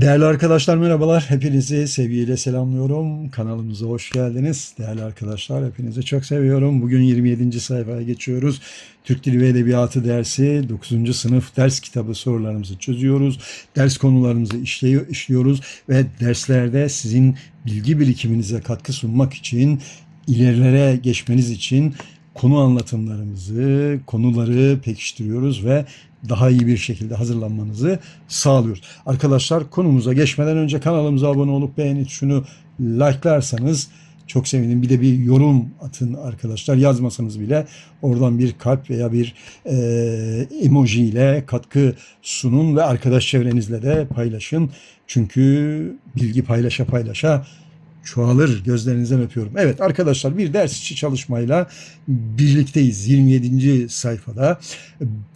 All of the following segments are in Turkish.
Değerli arkadaşlar merhabalar. Hepinizi sevgiyle selamlıyorum. Kanalımıza hoş geldiniz. Değerli arkadaşlar hepinizi çok seviyorum. Bugün 27. sayfaya geçiyoruz. Türk Dili ve Edebiyatı dersi 9. sınıf ders kitabı sorularımızı çözüyoruz. Ders konularımızı işliyor, işliyoruz ve derslerde sizin bilgi birikiminize katkı sunmak için ilerilere geçmeniz için konu anlatımlarımızı, konuları pekiştiriyoruz ve daha iyi bir şekilde hazırlanmanızı sağlıyoruz. Arkadaşlar konumuza geçmeden önce kanalımıza abone olup beğeni tuşunu like'larsanız çok sevinirim. Bir de bir yorum atın arkadaşlar. Yazmasanız bile oradan bir kalp veya bir e, emoji ile katkı sunun ve arkadaş çevrenizle de paylaşın. Çünkü bilgi paylaşa paylaşa çoğalır. Gözlerinizden öpüyorum. Evet arkadaşlar bir ders içi çalışmayla birlikteyiz. 27. sayfada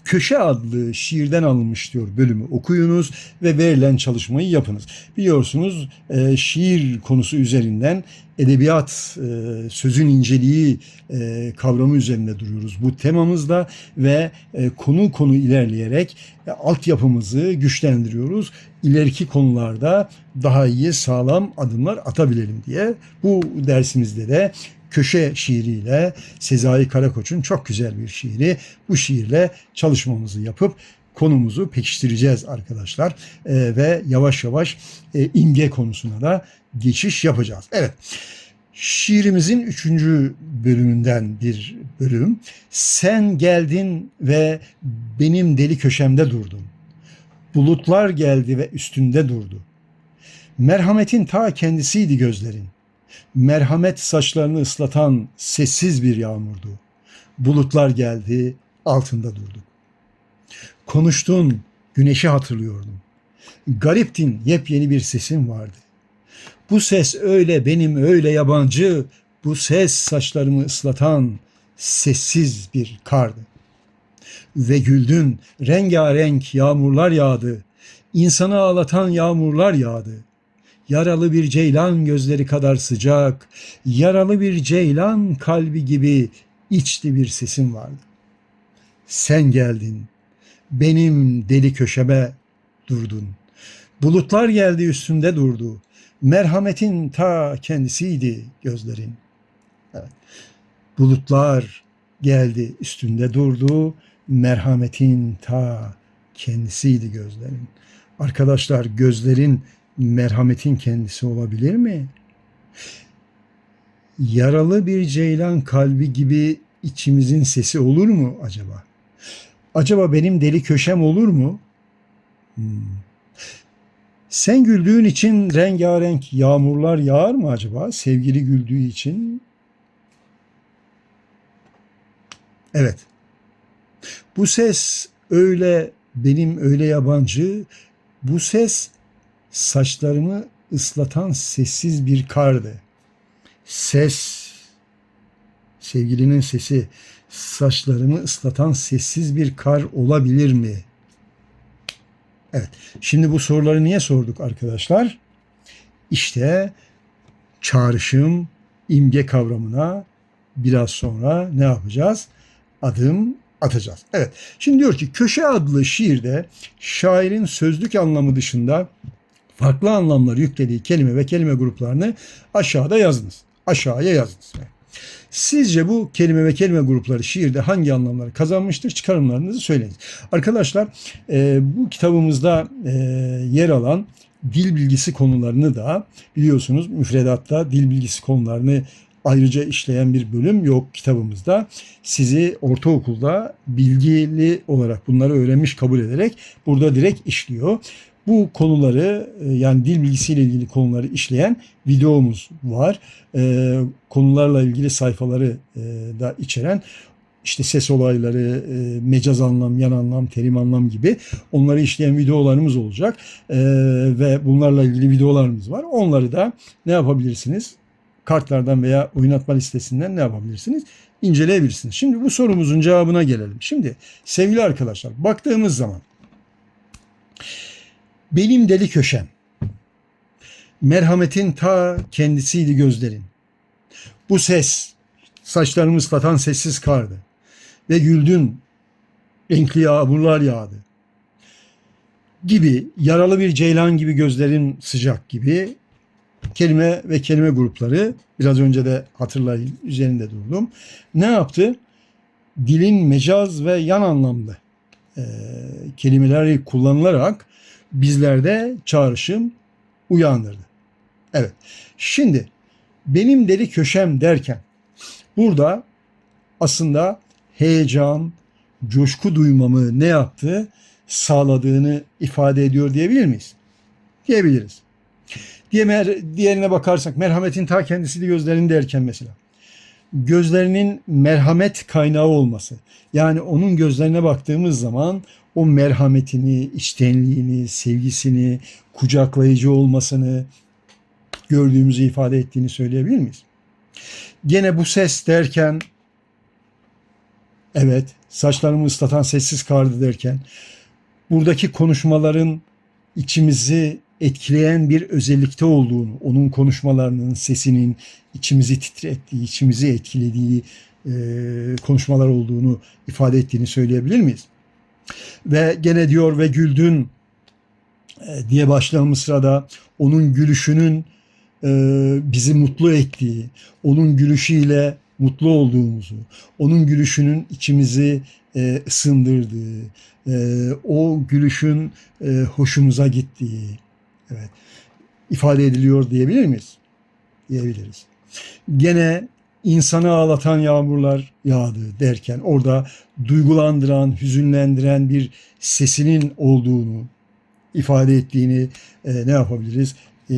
Köşe adlı şiirden alınmış diyor bölümü okuyunuz ve verilen çalışmayı yapınız. Biliyorsunuz e, şiir konusu üzerinden edebiyat e, sözün inceliği e, kavramı üzerinde duruyoruz bu temamızda ve e, konu konu ilerleyerek e, altyapımızı güçlendiriyoruz. İleriki konularda daha iyi sağlam adımlar atabilelim diye bu dersimizde de köşe şiiriyle Sezai Karakoç'un çok güzel bir şiiri. Bu şiirle çalışmamızı yapıp konumuzu pekiştireceğiz arkadaşlar. Ee, ve yavaş yavaş e, imge konusuna da geçiş yapacağız. Evet. Şiirimizin üçüncü bölümünden bir bölüm. Sen geldin ve benim deli köşemde durdun. Bulutlar geldi ve üstünde durdu. Merhametin ta kendisiydi gözlerin. Merhamet saçlarını ıslatan sessiz bir yağmurdu. Bulutlar geldi, altında durduk. Konuştun, güneşi hatırlıyordum. Gariptin, yepyeni bir sesin vardı. Bu ses öyle benim öyle yabancı, bu ses saçlarımı ıslatan sessiz bir kardı. Ve güldün, rengarenk yağmurlar yağdı. İnsanı ağlatan yağmurlar yağdı. Yaralı bir ceylan gözleri kadar sıcak, yaralı bir ceylan kalbi gibi içli bir sesin vardı. Sen geldin, benim deli köşeme durdun. Bulutlar geldi üstünde durdu. Merhametin ta kendisiydi gözlerin. Evet. Bulutlar geldi üstünde durdu. Merhametin ta kendisiydi gözlerin. Arkadaşlar gözlerin merhametin kendisi olabilir mi? Yaralı bir ceylan kalbi gibi içimizin sesi olur mu acaba? Acaba benim deli köşem olur mu? Hmm. Sen güldüğün için rengarenk yağmurlar yağar mı acaba? Sevgili güldüğü için. Evet. Bu ses öyle benim öyle yabancı. Bu ses saçlarımı ıslatan sessiz bir kardı. Ses, sevgilinin sesi, saçlarımı ıslatan sessiz bir kar olabilir mi? Evet, şimdi bu soruları niye sorduk arkadaşlar? İşte çağrışım, imge kavramına biraz sonra ne yapacağız? Adım atacağız. Evet, şimdi diyor ki Köşe adlı şiirde şairin sözlük anlamı dışında farklı anlamlar yüklediği kelime ve kelime gruplarını aşağıda yazınız. Aşağıya yazınız. Sizce bu kelime ve kelime grupları şiirde hangi anlamları kazanmıştır? Çıkarımlarınızı söyleyiniz. Arkadaşlar e, bu kitabımızda e, yer alan dil bilgisi konularını da biliyorsunuz müfredatta dil bilgisi konularını ayrıca işleyen bir bölüm yok kitabımızda. Sizi ortaokulda bilgili olarak bunları öğrenmiş kabul ederek burada direkt işliyor. Bu konuları e, yani dil bilgisiyle ilgili konuları işleyen videomuz var. E, konularla ilgili sayfaları e, da içeren işte ses olayları, mecaz anlam, yan anlam, terim anlam gibi onları işleyen videolarımız olacak. Ve bunlarla ilgili videolarımız var. Onları da ne yapabilirsiniz? Kartlardan veya oynatma listesinden ne yapabilirsiniz? İnceleyebilirsiniz. Şimdi bu sorumuzun cevabına gelelim. Şimdi sevgili arkadaşlar baktığımız zaman benim deli köşem. Merhametin ta kendisiydi gözlerin. Bu ses saçlarımı ıslatan sessiz kardı. Ve güldün renkli yağmurlar yağdı. gibi, yaralı bir ceylan gibi gözlerin sıcak gibi kelime ve kelime grupları biraz önce de hatırlayın üzerinde durdum. Ne yaptı? Dilin mecaz ve yan anlamlı e, kelimeleri kullanılarak bizlerde çağrışım uyandırdı. Evet. Şimdi benim deli köşem derken burada aslında heyecan, coşku duymamı ne yaptı? Sağladığını ifade ediyor diyebilir miyiz? Diyebiliriz. Diğer, diğerine bakarsak merhametin ta kendisi de gözlerinde erken mesela. Gözlerinin merhamet kaynağı olması. Yani onun gözlerine baktığımız zaman o merhametini, içtenliğini, sevgisini, kucaklayıcı olmasını gördüğümüzü ifade ettiğini söyleyebilir miyiz? Gene bu ses derken evet saçlarımı ıslatan sessiz kardı derken buradaki konuşmaların içimizi etkileyen bir özellikte olduğunu, onun konuşmalarının, sesinin içimizi titrettiği, içimizi etkilediği e, konuşmalar olduğunu ifade ettiğini söyleyebilir miyiz? Ve gene diyor ve güldün e, diye başlayan mısrada onun gülüşünün e, bizi mutlu ettiği, onun gülüşüyle mutlu olduğumuzu, onun gülüşünün içimizi e, ısındırdığı, o gülüşün hoşumuza gittiği, evet, ifade ediliyor diyebilir miyiz? Diyebiliriz. Gene insanı ağlatan yağmurlar yağdı derken orada duygulandıran, hüzünlendiren bir sesinin olduğunu ifade ettiğini e, ne yapabiliriz? E,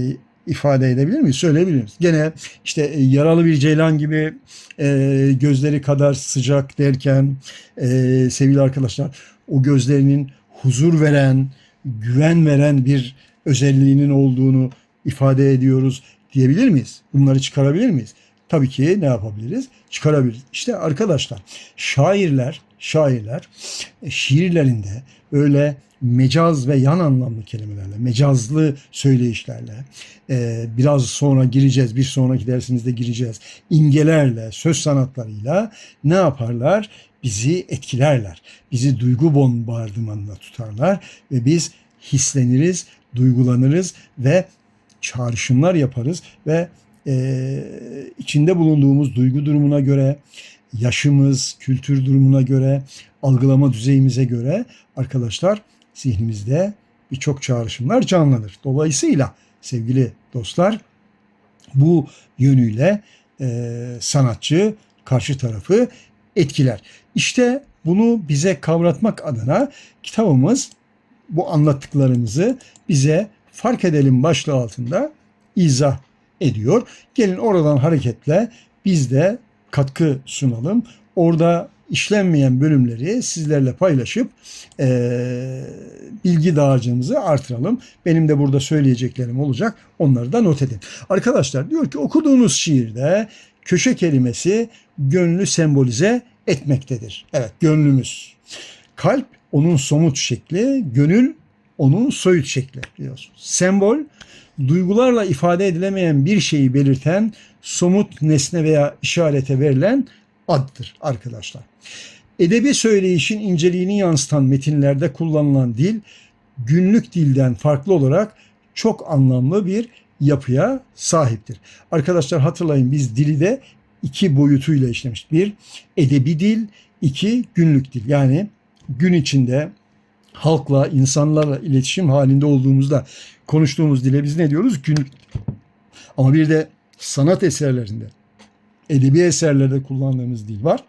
ifade edebilir miyiz? Söyleyebilir miyiz? Gene işte e, yaralı bir ceylan gibi e, gözleri kadar sıcak derken e, sevgili arkadaşlar o gözlerinin huzur veren, güven veren bir özelliğinin olduğunu ifade ediyoruz diyebilir miyiz? Bunları çıkarabilir miyiz? Tabii ki ne yapabiliriz? Çıkarabiliriz. İşte arkadaşlar şairler, şairler e, şiirlerinde öyle mecaz ve yan anlamlı kelimelerle, mecazlı söyleyişlerle e, biraz sonra gireceğiz, bir sonraki dersimizde gireceğiz. İmgelerle, söz sanatlarıyla ne yaparlar? Bizi etkilerler. Bizi duygu bombardımanına tutarlar ve biz hisleniriz, duygulanırız ve çağrışımlar yaparız ve e, içinde bulunduğumuz duygu durumuna göre, yaşımız, kültür durumuna göre, algılama düzeyimize göre arkadaşlar zihnimizde birçok çağrışımlar canlanır. Dolayısıyla sevgili dostlar bu yönüyle e, sanatçı karşı tarafı etkiler. İşte bunu bize kavratmak adına kitabımız bu anlattıklarımızı bize fark edelim başlığı altında izah ediyor. Gelin oradan hareketle biz de katkı sunalım. Orada işlenmeyen bölümleri sizlerle paylaşıp e, bilgi dağarcığımızı artıralım. Benim de burada söyleyeceklerim olacak. Onları da not edin. Arkadaşlar diyor ki okuduğunuz şiirde köşe kelimesi gönlü sembolize etmektedir. Evet gönlümüz. Kalp onun somut şekli, gönül onun soyut şekli biliyorsunuz. Sembol duygularla ifade edilemeyen bir şeyi belirten somut nesne veya işarete verilen addır arkadaşlar. Edebi söyleyişin inceliğini yansıtan metinlerde kullanılan dil günlük dilden farklı olarak çok anlamlı bir yapıya sahiptir. Arkadaşlar hatırlayın biz dili de iki boyutuyla işlemiştik. Bir edebi dil, iki günlük dil. Yani gün içinde halkla, insanlarla iletişim halinde olduğumuzda konuştuğumuz dile biz ne diyoruz? Günlük. Ama bir de sanat eserlerinde, edebi eserlerde kullandığımız dil var.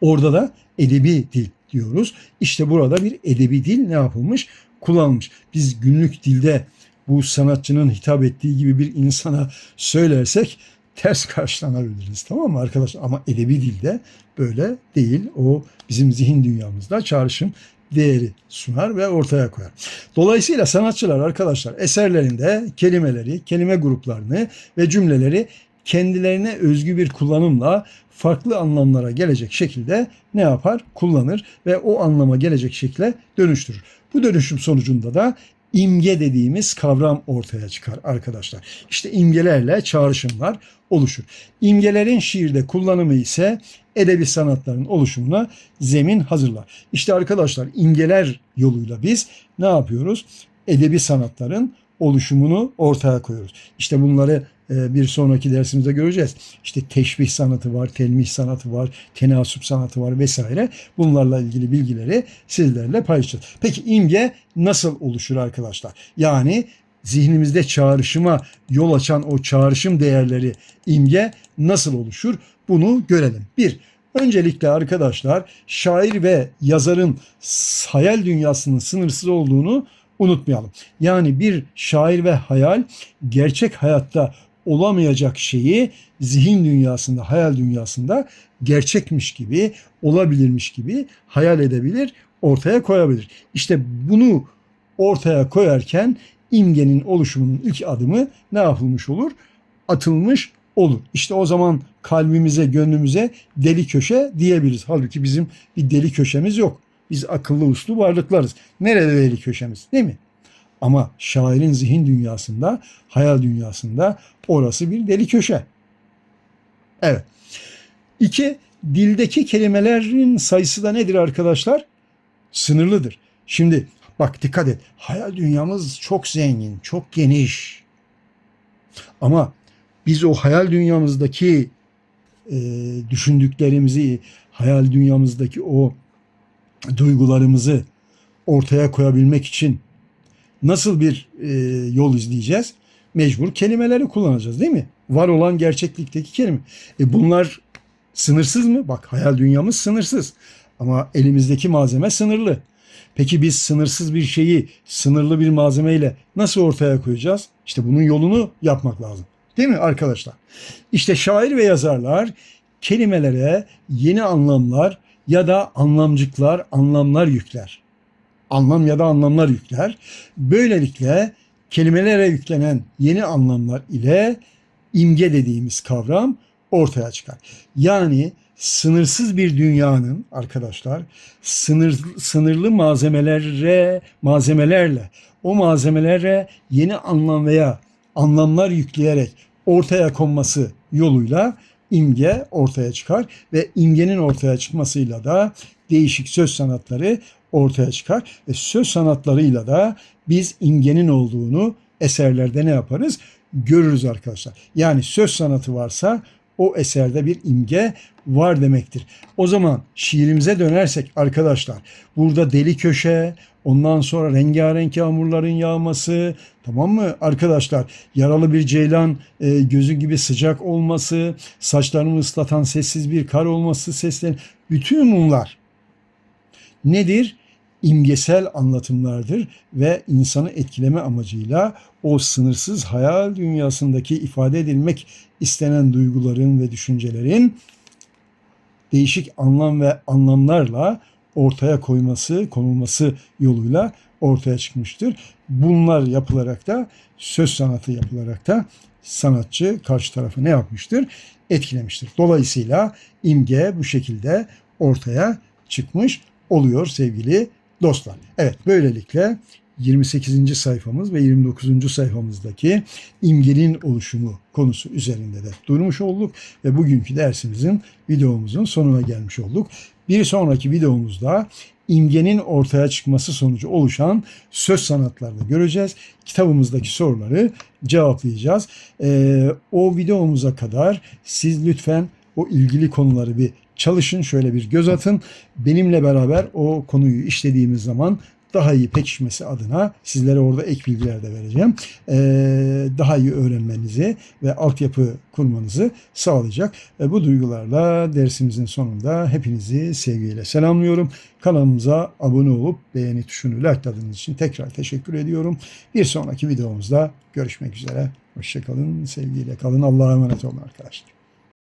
Orada da edebi dil diyoruz. İşte burada bir edebi dil ne yapılmış? Kullanılmış. Biz günlük dilde bu sanatçının hitap ettiği gibi bir insana söylersek ters karşılanabiliriz tamam mı arkadaşlar? Ama edebi dilde böyle değil. O bizim zihin dünyamızda çağrışım değeri sunar ve ortaya koyar. Dolayısıyla sanatçılar arkadaşlar eserlerinde kelimeleri, kelime gruplarını ve cümleleri kendilerine özgü bir kullanımla farklı anlamlara gelecek şekilde ne yapar? Kullanır ve o anlama gelecek şekilde dönüştürür. Bu dönüşüm sonucunda da imge dediğimiz kavram ortaya çıkar arkadaşlar. İşte imgelerle çağrışımlar oluşur. İmgelerin şiirde kullanımı ise edebi sanatların oluşumuna zemin hazırlar. İşte arkadaşlar imgeler yoluyla biz ne yapıyoruz? Edebi sanatların oluşumunu ortaya koyuyoruz. İşte bunları e, bir sonraki dersimizde göreceğiz. İşte teşbih sanatı var, telmih sanatı var, tenasup sanatı var vesaire. Bunlarla ilgili bilgileri sizlerle paylaşacağız. Peki imge nasıl oluşur arkadaşlar? Yani zihnimizde çağrışıma yol açan o çağrışım değerleri imge nasıl oluşur? Bunu görelim. Bir, öncelikle arkadaşlar şair ve yazarın hayal dünyasının sınırsız olduğunu unutmayalım. Yani bir şair ve hayal gerçek hayatta olamayacak şeyi zihin dünyasında, hayal dünyasında gerçekmiş gibi, olabilirmiş gibi hayal edebilir, ortaya koyabilir. İşte bunu ortaya koyarken imgenin oluşumunun ilk adımı ne yapılmış olur? Atılmış olur. İşte o zaman kalbimize, gönlümüze deli köşe diyebiliriz. Halbuki bizim bir deli köşemiz yok. Biz akıllı uslu varlıklarız. Nerede deli köşemiz değil mi? Ama şairin zihin dünyasında, hayal dünyasında orası bir deli köşe. Evet. İki, dildeki kelimelerin sayısı da nedir arkadaşlar? Sınırlıdır. Şimdi bak dikkat et. Hayal dünyamız çok zengin, çok geniş. Ama biz o hayal dünyamızdaki e, düşündüklerimizi, hayal dünyamızdaki o duygularımızı ortaya koyabilmek için nasıl bir e, yol izleyeceğiz? Mecbur kelimeleri kullanacağız değil mi? Var olan gerçeklikteki kelime. E bunlar sınırsız mı? Bak hayal dünyamız sınırsız. Ama elimizdeki malzeme sınırlı. Peki biz sınırsız bir şeyi sınırlı bir malzemeyle nasıl ortaya koyacağız? İşte bunun yolunu yapmak lazım. Değil mi arkadaşlar? İşte şair ve yazarlar kelimelere yeni anlamlar ya da anlamcıklar, anlamlar yükler. Anlam ya da anlamlar yükler. Böylelikle kelimelere yüklenen yeni anlamlar ile imge dediğimiz kavram ortaya çıkar. Yani sınırsız bir dünyanın arkadaşlar sınır, sınırlı malzemelere malzemelerle o malzemelere yeni anlam veya anlamlar yükleyerek ortaya konması yoluyla imge ortaya çıkar ve imgenin ortaya çıkmasıyla da değişik söz sanatları ortaya çıkar ve söz sanatlarıyla da biz imgenin olduğunu eserlerde ne yaparız? Görürüz arkadaşlar. Yani söz sanatı varsa o eserde bir imge var demektir. O zaman şiirimize dönersek arkadaşlar burada deli köşe, ondan sonra rengarenk yağmurların yağması, tamam mı arkadaşlar? Yaralı bir ceylan e, gözü gibi sıcak olması, saçlarımı ıslatan sessiz bir kar olması seslerin bütün bunlar nedir? imgesel anlatımlardır ve insanı etkileme amacıyla o sınırsız hayal dünyasındaki ifade edilmek istenen duyguların ve düşüncelerin değişik anlam ve anlamlarla ortaya koyması, konulması yoluyla ortaya çıkmıştır. Bunlar yapılarak da söz sanatı yapılarak da sanatçı karşı tarafı ne yapmıştır? Etkilemiştir. Dolayısıyla imge bu şekilde ortaya çıkmış oluyor sevgili dostlar. Evet böylelikle 28. sayfamız ve 29. sayfamızdaki imgenin oluşumu konusu üzerinde de durmuş olduk ve bugünkü dersimizin videomuzun sonuna gelmiş olduk. Bir sonraki videomuzda imgenin ortaya çıkması sonucu oluşan söz sanatlarını göreceğiz. Kitabımızdaki soruları cevaplayacağız. Ee, o videomuza kadar siz lütfen o ilgili konuları bir çalışın, şöyle bir göz atın. Benimle beraber o konuyu işlediğimiz zaman daha iyi pekişmesi adına sizlere orada ek bilgiler de vereceğim. Ee, daha iyi öğrenmenizi ve altyapı kurmanızı sağlayacak. Ve bu duygularla dersimizin sonunda hepinizi sevgiyle selamlıyorum. Kanalımıza abone olup beğeni tuşunu likeladığınız için tekrar teşekkür ediyorum. Bir sonraki videomuzda görüşmek üzere. Hoşçakalın, sevgiyle kalın. Allah'a emanet olun arkadaşlar.